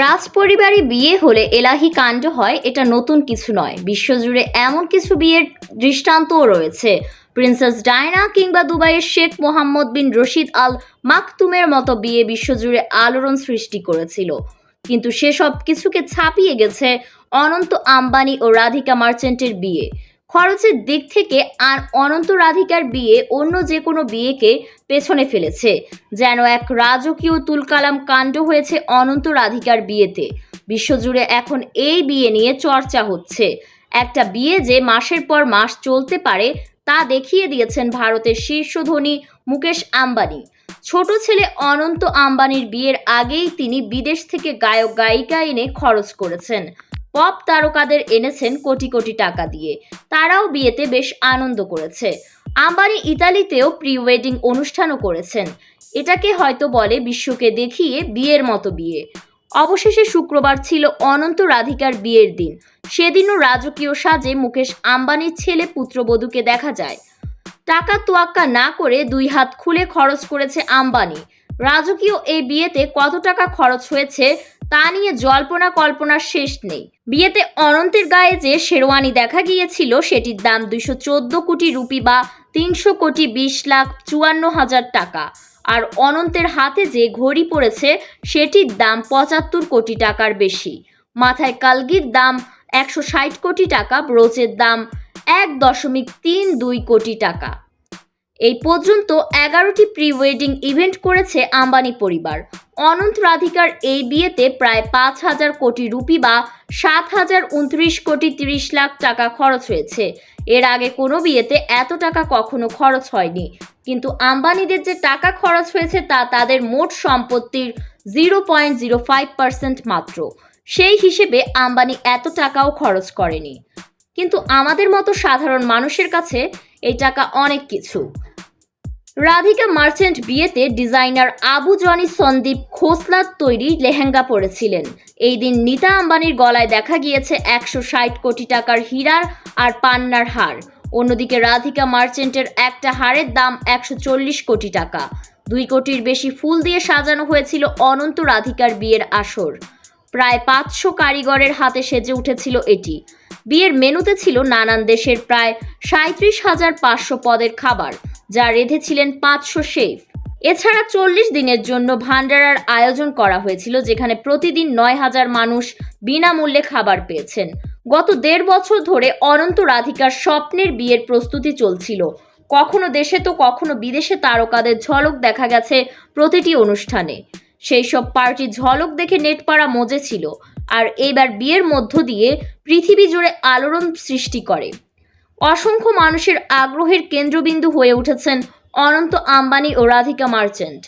রাজ পরিবারে বিয়ে হলে এলাহি কাণ্ড হয়, এটা নতুন কিছু নয়। বিশ্বজুড়ে এমন কিছু বিয়ের দৃষ্টান্তও রয়েছে। প্রিন্সেস ডায়না কিংবা দুবাইয়ের শেখ মোহাম্মদ বিন রশিদ আল মাকতুমের মতো বিয়ে বিশ্বজুড়ে আলোড়ন সৃষ্টি করেছিল। কিন্তু সেসব কিছুকে ছাপিয়ে গেছে অনন্ত আম্বানি ও রাধিকা মার্চেন্টের বিয়ে। খরচের দিক থেকে আর অনন্ত রাধিকার বিয়ে অন্য যে কোনো বিয়েকে পেছনে ফেলেছে। যেন এক রাজকীয় তুলকালাম কাণ্ড হয়েছে অনন্ত রাধিকার বিয়েতে। বিশ্বজুড়ে এখন এই বিয়ে নিয়ে চর্চা হচ্ছে। একটা বিয়ে যে মাসের পর মাস চলতে পারে, তা দেখিয়ে দিয়েছেন ভারতের শীর্ষ ধনী মুকেশ আম্বানি। ছোট ছেলে অনন্ত আম্বানির বিয়ের আগেই তিনি বিদেশ থেকে গায়ক গায়িকা এনে খরচ করেছেন। পপ তারকাদের এনেছেন কোটি কোটি টাকা দিয়ে। তারাও বিয়েতে বেশ আনন্দ করেছে। আম্বানি ইতালিতেও প্রি ওয়েডিং অনুষ্ঠানও করেছেন। এটাকে হয়তো বলে বিশ্বকে দেখিয়ে বিয়ের মতো বিয়ে। অবশেষে শুক্রবার ছিল অনন্ত রাধিকার বিয়ের দিন। সেদিনও রাজকীয় সাজে মুকেশ আম্বানির ছেলে পুত্রবধূকে দেখা যায়। টাকা তোয়াক্কা না করে দুই হাত খুলে খরচ করেছে আম্বানি। রাজকীয় এই বিয়েতে কত টাকা খরচ হয়েছে তা নিয়ে জল্পনা কল্পনার শেষ নেই। বিয়েতে অনন্তের গায়ে যে শেরওয়ানি দেখা গিয়েছিল, সেটির দাম দুইশো চোদ্দ কোটি রুপি বা তিনশো কোটি বিশ লাখ চুয়ান্ন হাজার টাকা। আর অনন্তের হাতে যে ঘড়ি পড়েছে, সেটির দাম পঁচাত্তর কোটি টাকার বেশি। মাথায় কালগির দাম একশো ষাট কোটি টাকা, ব্রোচের দাম এক দশমিক তিন দুই কোটি টাকা। এই পর্যন্ত এগারোটি প্রি ওয়েডিং ইভেন্ট করেছে আম্বানি পরিবার। অনন্ত রাধিকার এই বিয়েতে প্রায় পাঁচ হাজার কোটি রুপি বা সাত হাজার উনত্রিশ কোটি তিরিশ লাখ টাকা খরচ হয়েছে। এর আগে কোনো বিয়েতে এত টাকা কখনো খরচ হয়নি। কিন্তু আম্বানিদের যে টাকা খরচ হয়েছে তা তাদের মোট সম্পত্তির zero point zero five percent মাত্র। সেই হিসেবে আম্বানি এত টাকাও খরচ করেনি। কিন্তু আমাদের মতো সাধারণ মানুষের কাছে এই টাকা অনেক কিছু। রাধিকা মার্চেন্ট বিয়েতে ডিজাইনার আবু জনি সন্দীপ খোসলার তৈরি লেহেঙ্গা পরেছিলেন। এই দিন নিতা আম্বানির গলায় দেখা গিয়েছে একশো ষাট কোটি টাকার হীরার আর পান্নার হার। অন্যদিকে রাধিকা মার্চেন্টের একটা হারের দাম একশো চল্লিশ কোটি টাকা। দুই কোটির বেশি ফুল দিয়ে সাজানো হয়েছিল অনন্ত রাধিকার বিয়ের আসর। প্রায় পাঁচশো কারিগরের হাতে সেজে উঠেছিল এটি। বিয়ের মেনুতে ছিল নানান দেশের প্রায় সাঁত্রিশ হাজার পাঁচশো পদের খাবার, যা রেঁধেছিলেন পাঁচশো শেফ। এছাড়া চল্লিশ দিনের জন্য ভান্ডারার আয়োজন করা হয়েছিল, যেখানে প্রতিদিন নয় হাজার মানুষ বিনামূল্যে খাবার পেয়েছেন। গত দেড় বছর ধরে অনন্ত রাধিকার স্বপ্নের বিয়ের প্রস্তুতি চলছিল। কখনো দেশে তো কখনো বিদেশে তারকাদের ঝলক দেখা গেছে প্রতিটি অনুষ্ঠানে। সেই সব পার্টি ঝলক দেখে নেটপাড়া মজে ছিল। আর এইবার বিয়ের মধ্য দিয়ে পৃথিবী জুড়ে আলোড়ন সৃষ্টি করে। অসংখ্য মানুষের আগ্রহের কেন্দ্রবিন্দু হয়ে উঠেছেন অনন্ত আম্বানি ও রাধিকা মার্চেন্ট।